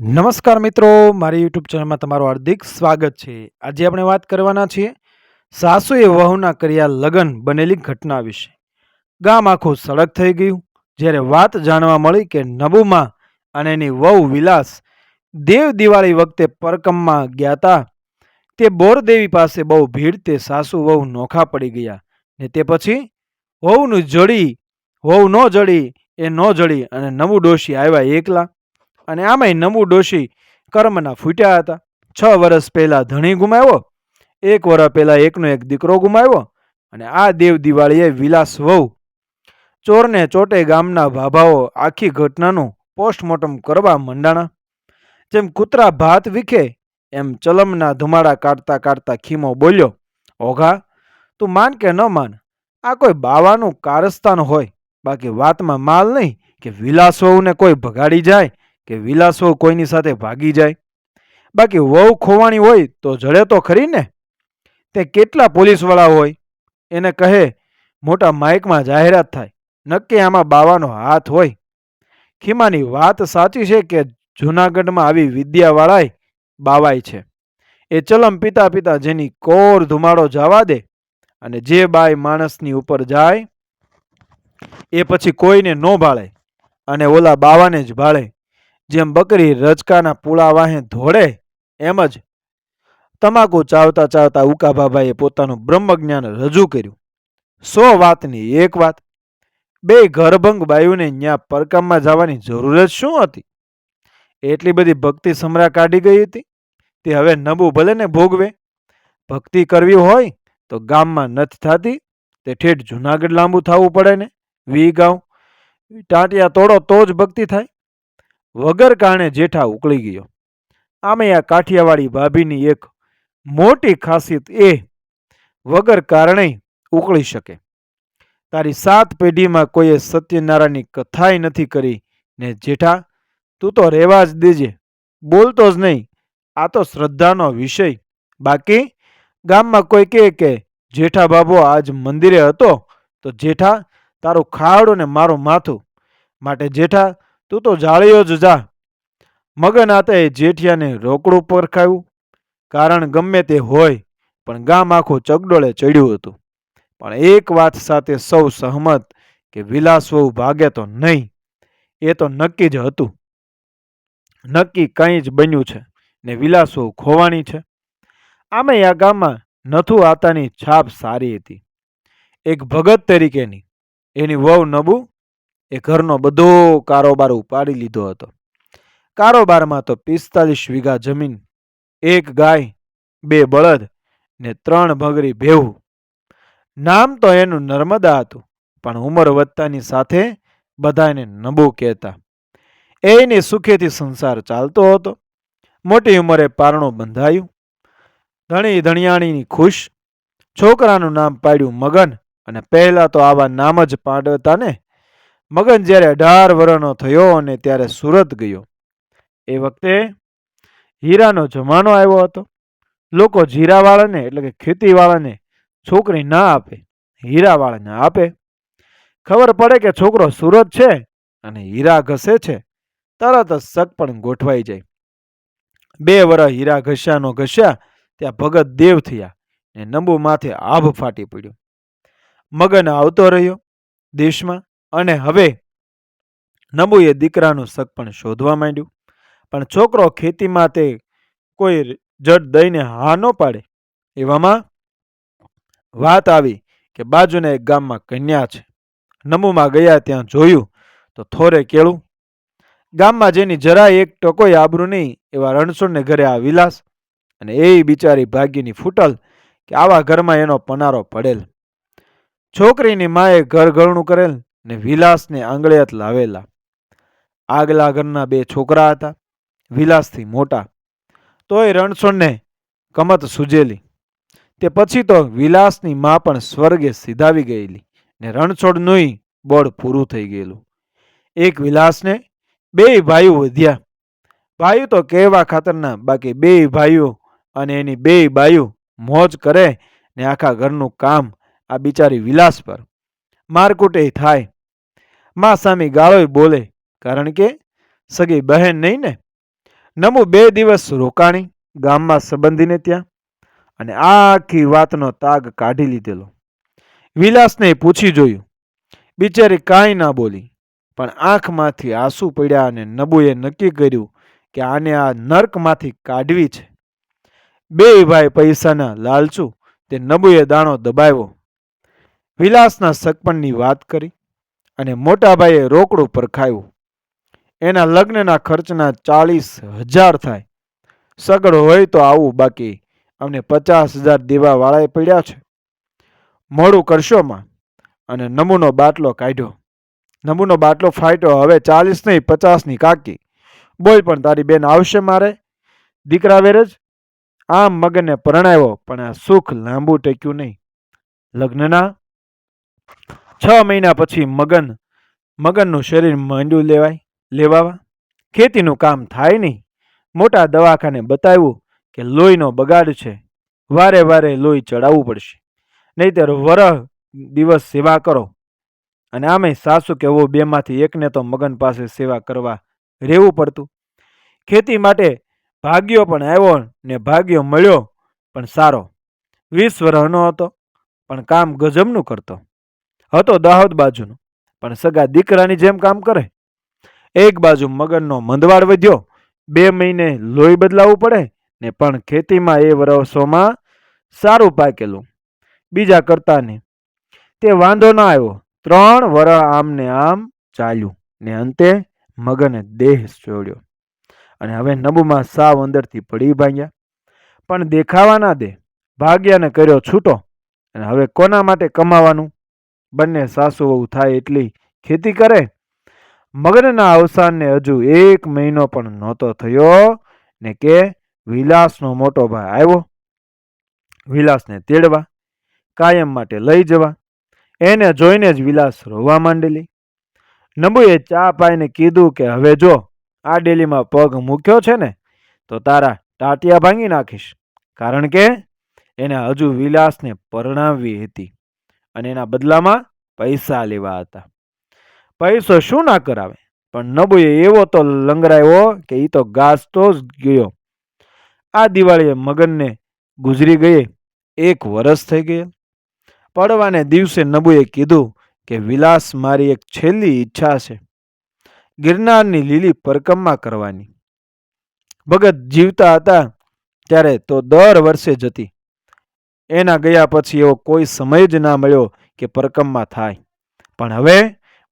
નમસ્કાર મિત્રો, મારી યુટ્યુબ ચેનલમાં તમારું હાર્દિક સ્વાગત છે. આજે આપણે વાત કરવાના છીએ સાસુએ વહુના કર્યા લગ્ન બનેલી ઘટના વિશે. ગામ આખું સડક થઈ ગયું, જ્યારે વાત જાણવા મળી કે નબુમાં અને એની વહુ વિલાસ દેવ દિવાળી વખતે પરકમમાં ગયા હતા તે બોરદેવી પાસે બહુ ભીડ, તે સાસુ વહુ નોખા પડી ગયા ને તે પછી વહુનું જડી, વહુ ન જડી, એ ન જડી અને નવું ડોશી આવ્યા એકલા. અને આમાંય નમુ ડોશી કર્મના ફૂટ્યા હતા. છ વર્ષ પહેલાં ધણી ગુમાવ્યો, એક વર્ષ પહેલાં એકનો એક દીકરો ગુમાવ્યો અને આ દેવ દિવાળીએ વિલાસ વહુ. ચોરને ચોટે ગામના ભાભાઓ આખી ઘટનાનું પોસ્ટમોર્ટમ કરવા મંડાણા. જેમ કૂતરા ભાત વિખે, એમ ચલમના ધુમાડા કાઢતા કાઢતા ખીમો બોલ્યો, ઓઘા, તું માન કે ન માન, આ કોઈ બાવાનું કારસ્તાન હોય. બાકી વાતમાં માલ નહીં કે વિલાસ વહુને કોઈ ભગાડી જાય. કે વિલાસો કોઈની સાથે ભાગી જાય. બાકી વહુ ખોવાણી હોય તો જડે તો ખરી ને? તે કેટલા પોલીસવાળા હોય? એને કહે, મોટા માઇકમાં જાહેરાત થાય. નક્કી આમાં બાવાનો હાથ હોય. ખીમાની વાત સાચી છે કે જૂનાગઢમાં આવી વિદ્યાવાળાય બાવાય છે. એ ચલમ પિતા પિતા જેની કોર ધુમાડો જવા દે અને જે બાય માણસની ઉપર જાય, એ પછી કોઈને ન ભાળે અને ઓલા બાવાને જ ભાળે. જેમ બકરી રજકાના પૂળા વાહે ધોળે, એમ જ તમાકુ ચાવતા ચાવતા ઉકાબાબાએ પોતાનું બ્રહ્મજ્ઞાન રજૂ કર્યું. સો વાતની એક વાત, બે ઘરભંગ બાયુને ન્યા પરકામમાં જવાની જરૂર જ શું હતી? એટલી બધી ભક્તિ સમરા કાઢી ગઈ હતી? તે હવે નબુ ભલે ને ભોગવે? ભક્તિ કરવી હોય તો ગામમાં નથી થતી? તે ઠેઠ જુનાગઢ લાંબુ થવું પડે ને? વી ગાઉં ટાંટિયા તોડો તો જ ભક્તિ થાય. વગર કારણે જેઠા ઉકળી ગયો. આમે આ કાઠિયાવાડી ભાભીની એક મોટી ખાસિયત એ વગર કારણે ઉકળી શકે. તારી સાત પેઢીમાં કોઈએ સત્યનારાયણની કથાય નથી કરી ને જેઠા, તું તો રહેવા જ દેજે. બોલતો જ નહીં. આ તો શ્રદ્ધાનો વિષય. બાકી ગામમાં કોઈ કહે કે જેઠા બાબો આજ મંદિરે હતો, તો જેઠા, તારું ખાવડું ને મારું માથું. માટે જેઠા તું તો જાળીઓ જ જા. મગન આતાએ જેઠિયાને રોકડું પરખાયું. કારણ ગમે તે હોય, પણ ગામ આખું ચગડોળે ચડ્યું હતું. પણ એક વાત સાથે સૌ સહમત કે વિલાસ વહુ ભાગે તો નહીં. એ તો નક્કી જ હતું. નક્કી કંઈ જ બન્યું છે ને વિલાસ વહુ ખોવાણી છે. આમે આ ગામમાં નથુ આતાની છાપ સારી હતી. એક ભગત તરીકેની. એની વહુ નબુ એ ઘરનો બધો કારોબાર ઉપાડી લીધો હતો. કારોબારમાં તો પિસ્તાલીસ વીઘા જમીન, એક ગાય, બે બળદ ને ત્રણ ભગરી ભેવું નામ તો એનું નર્મદા હતું, પણ ઉંમર વધતાની સાથે બધાને નબુ કહેતા. એને સુખેથી સંસાર ચાલતો હતો. મોટી ઉંમરે પારણું બંધાયું. ધણી ધણિયાણીની ખુશ, છોકરાનું નામ પાડ્યું મગન અને પહેલાં તો આવા નામ જ પાડતા ને મગન જ્યારે અઢાર વર્ષનો થયો અને ત્યારે સુરત ગયો, એ વખતે હીરાનો જમાનો આવ્યો હતો. લોકો જીરાવાળાને, એટલે કે ખેતીવાળાને છોકરી ના આપે, હીરાવાળાને આપે. ખબર પડે કે છોકરો સુરત છે અને હીરા ઘસે છે, તરત જ શક પણ ગોઠવાઈ જાય. બે વર્ષ હીરા ઘસ્યાનો ઘસ્યા, ત્યાં ભગત દેવ થયા ને નંબુ માથે આભ ફાટી પડ્યો. મગન આવતો રહ્યો દેશમાં અને હવે નબુએ દીકરાનું શક પણ શોધવા માંડ્યું. પણ છોકરો ખેતીમાં તે કોઈ જડ દઈને હા ન પાડે એવામાં વાત આવી કે બાજુના એક ગામમાં કન્યા છે. નમુમાં ગયા ત્યાં જોયું તો થોરે કેળું. ગામમાં જેની જરાય એક ટકોય આબરૂ નહીં એવા રણછોડને ઘરે આ વિલાસ અને એ બિચારી ભાગ્યની ફૂટલ કે આવા ઘરમાં એનો પનારો પડેલ. છોકરીની માએ ઘર ઘરણું કરેલ ને વિલાસને આંગળિયાત લાવેલા. આગલા ઘરના બે છોકરા હતા, વિલાસથી મોટા. તોય રણછોડને કમત સૂજેલી. તે પછી તો વિલાસની મા પણ સ્વર્ગે સીધાવી ગયેલી ને રણછોડનુંય બળ પૂરું થઈ ગયેલું. એક વિલાસને બે ભાઈઓ વધ્યા. ભાઈઓ તો કહેવા ખાતરના બાકી બે ભાઈઓ અને એની બે ભાઈઓ મોજ કરે ને આખા ઘરનું કામ આ બિચારી વિલાસ પર. મારકુટે થાય મા સામી ગાળોય બોલે, કારણ કે સગી બહેન નહીં ને? નમુ બે દિવસ રોકાણી, ગામમાં સંબંધીને ત્યાં, અને આખી વાતનો તાગ કાઢી લીધેલો. વિલાસને પૂછી જોયું. બિચારી કાંઈ ના બોલી, પણ આંખમાંથી આંસુ પડ્યા અને નબુએ નક્કી કર્યું કે આને આ નર્કમાંથી કાઢવી છે. બે ભાઈ પૈસાના લાલચુ, તે નબુએ દાણો દબાવ્યો. વિલાસના સગપણની વાત કરી. અને મોટા ભાઈએ રોકડું પરખાયું એના લગ્નના ખર્ચના ચાળીસ હજાર થાય. સગડ હોય તો આવું બાકી. અમને પચાસ હજાર દીવાવાળાએ પડ્યા છે. મોડું કરશોમાં અને નમૂનો બાટલો કાઢ્યો. નમૂનો બાટલો ફાટ્યો. હવે ચાલીસ નહીં, પચાસની કાકી. બોલ પણ તારી બેન આવશે મારે? દીકરા વેરજ? આમ મગનને પરણાવ્યો, પણ આ સુખ લાંબુ ટેક્યું નહીં. લગ્નના? છ મહિના પછી મગન, મગનનું શરીર માંડ્યું લેવાય, લેવાવા. ખેતીનું કામ થાય નહીં. મોટા દવાખાને બતાવ્યું કે લોહીનો બગાડ છે. વારે વારે લોહી ચડાવવું પડશે. નહીતર વરહ દિવસ સેવા કરો. અને આમે સાસુ કે બેમાંથી એકને તો મગન પાસે સેવા કરવા રહેવું પડતું. ખેતી માટે ભાગ્યો પણ આવ્યો ને ભાગ્યો મળ્યો પણ સારો. વીસ વરહનો હતો, પણ કામ ગજબનું કરતો. હતો દાહોદ બાજુનો, પણ સગા દીકરાની જેમ કામ કરે. એક બાજુ મગનનો મંદવાડ વધ્યો, બે મહિને લોહી બદલાવવું પડે ને પણ ખેતીમાં એ વર્ષોમાં સારું પાકેલું. બીજા કરતાને તે વાંધો ના આવ્યો. ત્રણ વરસ આમને આમ ચાલ્યું ને અંતે મગને દેહ છોડ્યો. અને હવે નબુમાં સાવ અંદરથી પડી ભાંગ્યા. પણ દેખાવા ના દે. ભાગ્યાને કર્યો છૂટો. અને હવે કોના માટે કમાવાનું? બંને સાસુ વહુ થાય એટલી ખેતી કરે? મગનના અવસાનને હજુ એક મહિનો પણ નહોતો થયો ને કે વિલાસનો મોટો ભાઈ આવ્યો. વિલાસને તેડવા, કાયમ માટે લઈ જવા. એને જોઈને જ વિલાસ રોવા માંડેલી. નબુએ ચા પાઈને કીધું કે, હવે જો, આ ડેલીમાં પગ મૂક્યો છે ને, તો તારા ટાટિયા ભાંગી નાખીશ. કારણ કે એને હજુ વિલાસને પરણાવવી હતી. અને એના બદલામાં પૈસા લેવા હતા. પૈસો શું ના કરાવે? પણ નબુએ એવો તો લંગરાયો કે એ તો ગાજતો જ ગયો. આ દિવાળીએ મગનને ગુજરી ગયે. એક વરસ થઈ ગયા. પડવાને દિવસે નબુએ કીધું કે વિલાસ મારી એક છેલ્લી ઈચ્છા છે. ગિરનારની લીલી પરકમમાં કરવાની. ભગત જીવતા હતા ત્યારે તો દર વર્ષે જતી એના ગયા પછી એવો કોઈ સમય જ ના મળ્યો કે પરકમમાં થાય. પણ હવે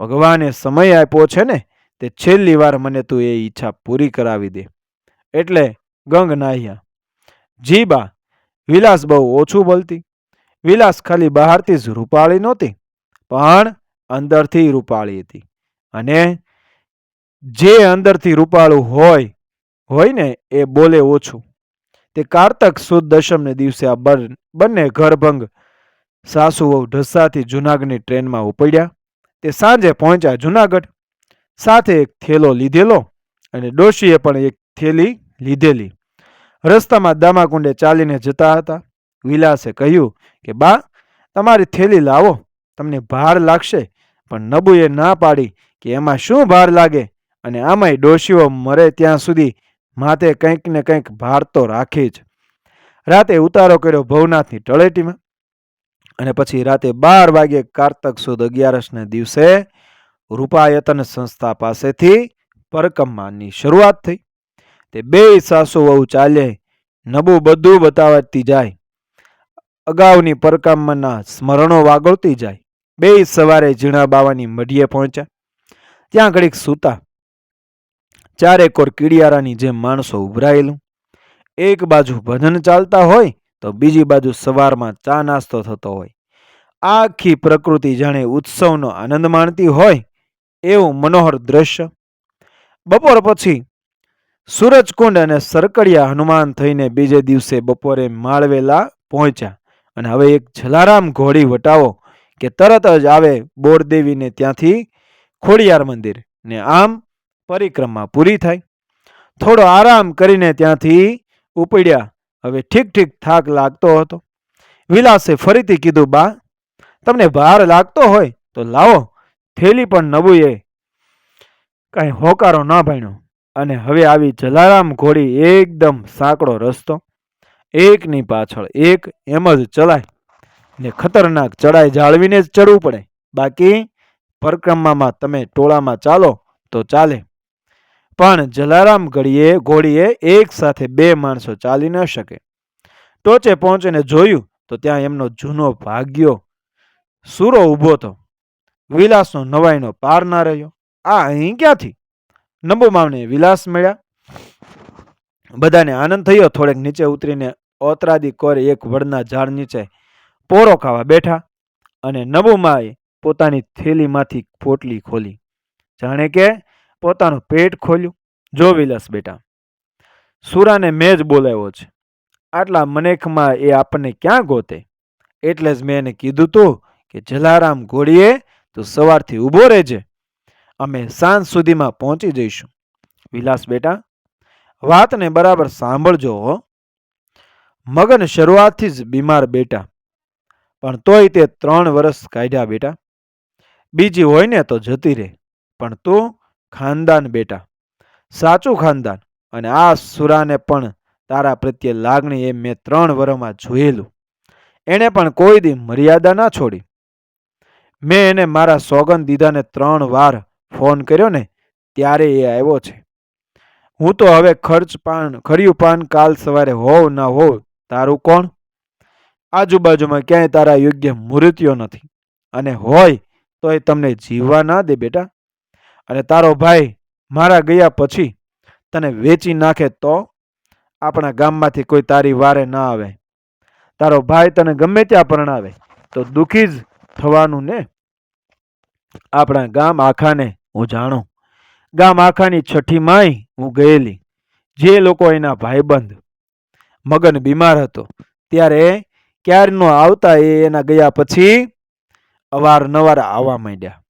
ભગવાને સમય આપ્યો છે ને, તે છેલ્લી વાર મને તું એ ઈચ્છા પૂરી કરાવી દે. એટલે ગંગ નાહ્યા. જી બા, વિલાસ બહુ ઓછું બોલતી. વિલાસ ખાલી બહારથી જ રૂપાળી નહોતી, પણ અંદરથી રૂપાળી હતી. અને જે અંદરથી રૂપાળું હોય હોય ને એ બોલે ઓછું. તે કારતક સુદ દશમને દિવસે આ બંને ઘરભંગ સાસુ વહુ ઢસાથી જુનાગઢની ટ્રેનમાં ઉપડ્યા. તે સાંજે પહોંચ્યા જુનાગઢ. સાથે એક થેલો લીધેલો અને ડોશીએ પણ એક થેલી લીધેલી. રસ્તામાં દામાકુંડે ચાલીને જતા હતા. વિલાસે કહ્યું કે, બા, તમારી થેલી લાવો. તમને ભાર લાગશે, પણ નબુએ ના પાડી કે એમાં શું ભાર લાગે અને આમાંય ડોશીઓ મરે ત્યાં સુધી માથે કંઈક ને કંઈક ભાર તો રાખે જ. રાતે ઉતારો કર્યો ભવનાથની તળેટીમાં અને પછી રાતે બાર વાગે કારતક સુદ અગિયારસને દિવસે રૂપાયતન સંસ્થા પાસેથી પરકમ્માની શરૂઆત થઈ. તે બે સાસુ વહુ ચાલે, નબું બધું બતાવતી જાય. અગાઉની પરકામના સ્મરણો વાગોળતી જાય. બે સવારે ઝીણા બાવાની મઢીએ પહોંચ્યા. ત્યાં ઘડીક સૂતા. ચારે કોર કીડિયારાની જેમ માણસો ઉભરાયેલું. એક બાજુ ભજન ચાલતા હોય, તો બીજી બાજુ સવારમાં ચા નાસ્તો થતો હોય. આખી પ્રકૃતિ જાણે ઉત્સવનો આનંદ માણતી હોય, એવું મનોહર દ્રશ્ય. બપોર પછી સૂરજકુંડ અને સરકડિયા હનુમાન થઈને બીજે દિવસે બપોરે માળવેલા પહોંચ્યા. અને હવે એક જલારામ ઘોડી વટાવો કે તરત જ આવે બોરદેવીને ત્યાંથી ખોડિયાર મંદિર. ને આમ પરિક્રમા પૂરી થાય. થોડો આરામ કરીને ત્યાંથી ઉપડ્યા. હવે ઠીક ઠીક થાક લાગતો હતો. વિલાસે ફરીથી કીધું, બા, તમને ભાર લાગતો હોય તો લાવો. થેલી પણ નબુએ કાંઈ હોકારો ના ભાણ્યો. અને હવે આવી જલારામ ઘોડી એકદમ સાંકડો રસ્તો. એકની પાછળ એક એમ જ ચલાય. ને ખતરનાક ચડાઈ જાળવીને જ ચડવું પડે. બાકી, પરિક્રમામાં તમે ટોળામાં ચાલો તો ચાલે. પણ જલારામ ઘડીએ ઘોડીએ એક સાથે બે માણસો ચાલી ન શકે. ટોચે પહોંચીને જોયું તો ત્યાં એમનો જૂનો ભાગ્યો સૂરો ઊભો હતો. વિલાસનો નવાઈનો પાર ના રહ્યો. આ અહીં ક્યાંથી? નંબુમાવને વિલાસ મળ્યા. બધાને આનંદ થયો. થોડેક નીચે ઉતરીને ઓતરાદી કોરે એક વડના ઝાડ નીચે પોરો ખાવા બેઠા અને નબુમાએ પોતાની થેલીમાંથી પોટલી ખોલી. જાણે કે પોતાનું પેટ ખોલ્યું. જો વિલાસ બેટા, સુરાને મેં જ બોલાવ્યો છે. આટલા મનેખમાં એ આપણને ક્યાં ગોતે? એટલે જ મેં એને કીધું તું કે જલારામ ઘોડીએ તું સવારથી ઊભો રહેજે. અમે સાંજ સુધીમાં પહોંચી જઈશું. વિલાસ બેટા, વાતને બરાબર સાંભળજો હો. મગન શરૂઆતથી જ બીમાર બેટા. પણ તોય તે ત્રણ વર્ષ કાઢ્યા બેટા. બીજી હોય ને તો જતી રહે. પણ તું ખાનદાન બેટા. સાચું ખાનદાન. અને આ સુરાને પણ તારા પ્રત્યે લાગણી એ મેં ત્રણ વરોમાં જોયેલું. એણે પણ કોઈ દી મર્યાદા ના છોડી. મેં એને મારા સોગન દીધાને ત્રણ વાર ફોન કર્યો ને ત્યારે એ આવ્યો છે. હું તો હવે ખર્ચ પાન, ખર્યું પાન કાલ સવારે હોવ ના હોવ, તારું કોણ? આજુબાજુમાં ક્યાંય તારા યોગ્ય મૃત્યુ નથી. અને હોય તો એ તમને જીવવા ના દે બેટા. અને તારો ભાઈ મારા ગયા પછી તને વેચી નાખે તો આપણા ગામમાંથી કોઈ તારી વારે ના આવે. તારો ભાઈ તને ગમે ત્યાં પરણાવે, તો દુઃખી જ થવાનું ને? આપણા ગામ આખાને હું જાણું. ગામ આખાની છઠ્ઠી માય હું ગયેલી, જે લોકો એના ભાઈબંધ મગન બીમાર હતો, ત્યારે ક્યારનો આવતા એ એના ગયા પછી અવારનવાર આવવા માંડ્યા.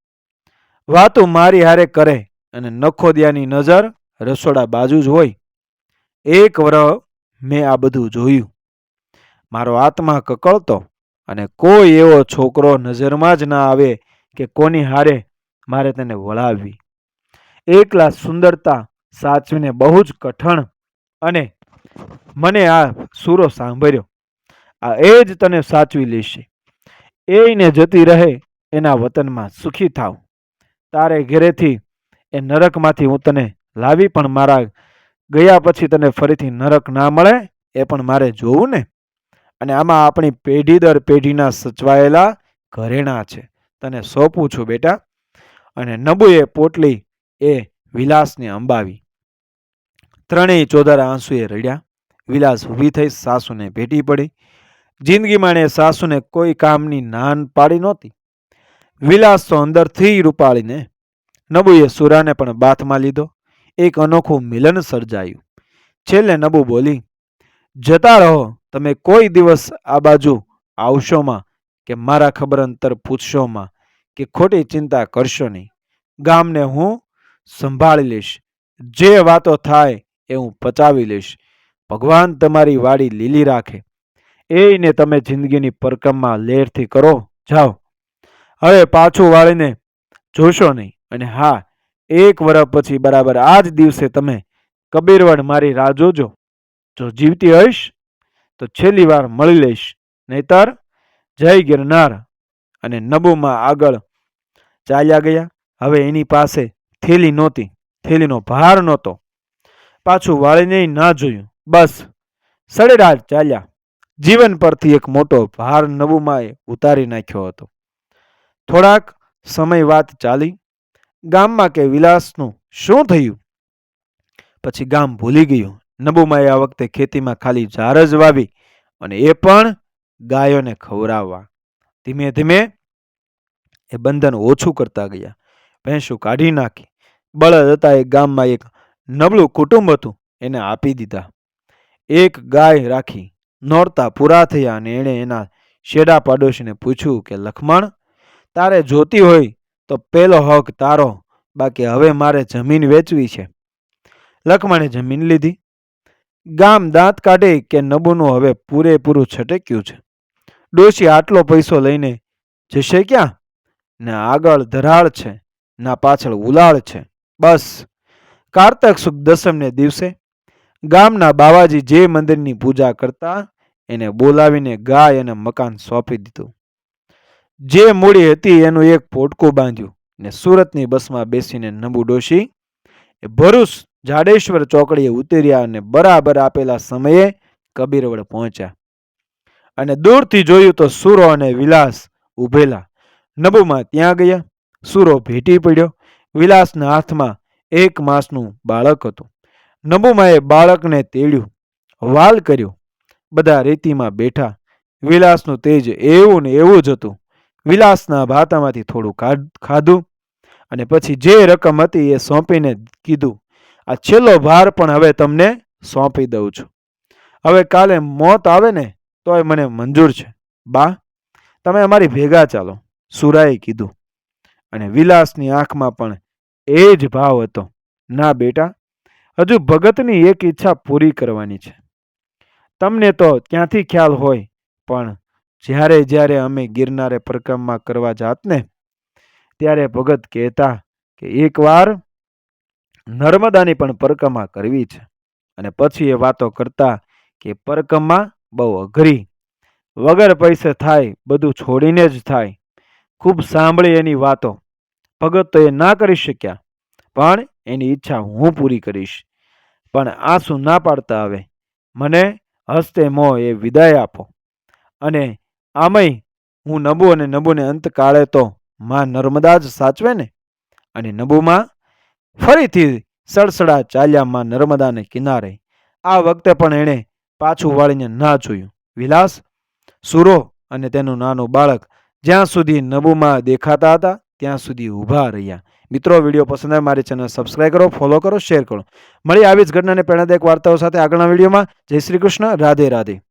વાતો મારી હારે કરે અને નખોદિયાની નજર રસોડા બાજુ જ હોય. એક વર મેં આ બધું જોયું. મારો આત્મા કકળતો અને કોઈ એવો છોકરો નજરમાં જ ના આવે કે કોની હારે મારે તેને વળાવવી. એકલા સુંદરતા સાચવીને બહુ જ કઠણ અને મને આ સૂરો સાંભળ્યો. આ એ જ તને સાચવી લેશે. એને જતી રહે એના વતનમાં સુખી થાવ. તારે ઘેરેથી એ નરકમાંથી હું તને લાવી પણ મારા ગયા પછી તને ફરીથી નરક ના મળે, એ પણ મારે જોવું ને? અને આમાં આપણી પેઢી દર પેઢીના સચવાયેલા ઘરેણા છે. તને સોંપું છું બેટા. અને નબુએ પોટલી એ વિલાસને અંબાવી. ત્રણેય ચોદર આંસુએ રડ્યા. વિલાસ ઊભી થઈ સાસુને ભેટી પડી. જિંદગીમાં એણે સાસુને કોઈ કામની નાન પાડી નહોતી. વિલાસ અંદરથી રૂપાળીને નબુએ સુરાને પણ બાથમાં લીધો. એક અનોખું મિલન સર્જાયું. છેલ્લે નબુ બોલી, જતા રહો, તમે કોઈ દિવસ આ બાજુ આવશોમાં કે મારા ખબર અંતર પૂછશોમાં કે ખોટી ચિંતા કરશો નહીં. ગામને હું સંભાળી લઈશ. જે વાતો થાય એ હું પચાવી લઈશ. ભગવાન તમારી વાડી લીલી રાખે. એને તમે જિંદગીની પરક્રમા લેરથી કરો. જાઓ. હવે પાછું વાળીને જોશો નહીં. અને હા, એક વર્ષ પછી બરાબર આ જ દિવસે તમે કબીરવડ મારી રાહ જોજો. જો જીવતી હોઈશ, તો છેલ્લી વાર મળી લઈશ. નહીતર જય ગિરનાર અને નબુમાં આગળ ચાલ્યા ગયા. હવે એની પાસે થેલી નહોતી, થેલીનો ભાર નહોતો. પાછું વાળીને ના જોયું. બસ સડેરાજ ચાલ્યા. જીવન પરથી એક મોટો ભાર નબુમાએ ઉતારી નાખ્યો હતો. થોડાક સમય વાત ચાલી. ગામમાં કે વિલાસનું શું થયું? પછી ગામ ભૂલી ગયું. નબુમાએ આ વખતે ખેતીમાં ખાલી ઝાર જ વાવી અને એ પણ ગાયોને ખવડાવવા. ધીમે ધીમે એ બંધન ઓછું કરતા ગયા. ભેંસું કાઢી નાખી. બળદ હતા એ ગામમાં એક નબળું કુટુંબ હતું. એને આપી દીધા. એક ગાય રાખી નોરતા પૂરા થયા અને એણે એના શેડા પાડોશીને પૂછ્યું કે, લખમણ તારે જોતી હોય તો પેલો હક તારો, બાકી હવે મારે જમીન વેચવી છે. લખમણે જમીન લીધી. ગામ દાંત કાઢે કે નબુનું હવે પૂરેપૂરું છટક્યું છે. ડોશી આટલો પૈસો લઈને જશે ક્યાં? ને આગળ ધરાળ છે, ના પાછળ ઉલાળ છે. બસ. કારતક સુખ દસમને દિવસે ગામના બાવાજી જે મંદિરની પૂજા કરતા એને બોલાવીને ગાય અને મકાન સોંપી દીધું. જે મૂડી હતી એનું એક પોટકું બાંધ્યું ને સુરતની બસમાં બેસીને નબુ ડોશી એ ભરૂચ જાડેશ્વર ચોકડીએ ઉતર્યા અને બરાબર આપેલા સમયે કબીરવડ પહોંચ્યા. અને દૂરથી જોયું તો સુરો અને વિલાસ ઊભેલા. નબુમાં ત્યાં ગયા, સુરો ભેટી પડ્યો, વિલાસના હાથમાં એક માસનું બાળક હતું. નબુમાએ બાળકને તેડ્યું વાલ કર્યો, બધા રેતીમાં બેઠા. વિલાસનું તેજ એવું ને એવું જ હતું. વિલાસના ભાતામાંથી થોડું ખાધ- અને પછી જે રકમ હતી એ સોંપીને કીધું, આ છેલ્લો ભાર પણ હવે તમને સોંપી દઉં છું. હવે કાલે મોત આવે ને તો એ મને મંજૂર છે. બા, તમે અમારી ભેગા ચાલો, સુરાએ કીધું. અને વિલાસની આંખમાં પણ એ જ ભાવ હતો. ના બેટા, હજુ ભગતની એક ઈચ્છા પૂરી કરવાની છે. તમને તો ક્યાંથી ખ્યાલ હોય, પણ જ્યારે જ્યારે અમે ગિરનારે પરિક્રમા કરવા જાત ને, ત્યારે ભગત કહેતા કે એકવાર નર્મદાની પણ પરિક્રમા કરવી છે. અને પછી એ વાતો કરતા કે પરિક્રમા બહુ અઘરી, વગર પૈસે થાય, બધું છોડીને જ થાય. ખૂબ સાંભળી એની વાતો. ભગત તો એ ના કરી શક્યા, પણ એની ઈચ્છા હું પૂરી કરીશ. પણ આંસુ ના પાડતા આવે. મને હસ્તે મોં એ વિદાય આપો. અને આમય હું નબુ અને નબુને અંતકાળે તો માં નર્મદા જ સાચવે ને? અને નબુમાં ફરીથી સડસડા ચાલ્યા માં નર્મદાને કિનારે. આ વખતે પણ એણે પાછું વાળીને ના જોયું. વિલાસ, સુરો અને તેનું નાનું બાળક જ્યાં સુધી નબુમાં દેખાતા હતા, ત્યાં સુધી ઊભા રહ્યા. મિત્રો, વીડિયો પસંદ આવે મારી ચેનલ સબસ્ક્રાઈબ કરો, ફોલો કરો, શેર કરો. મળી આવી જ ઘટનાને પ્રેરણાદાયક વાર્તાઓ સાથે આગળના વિડીયોમાં. જય શ્રી કૃષ્ણ, રાધે રાધે.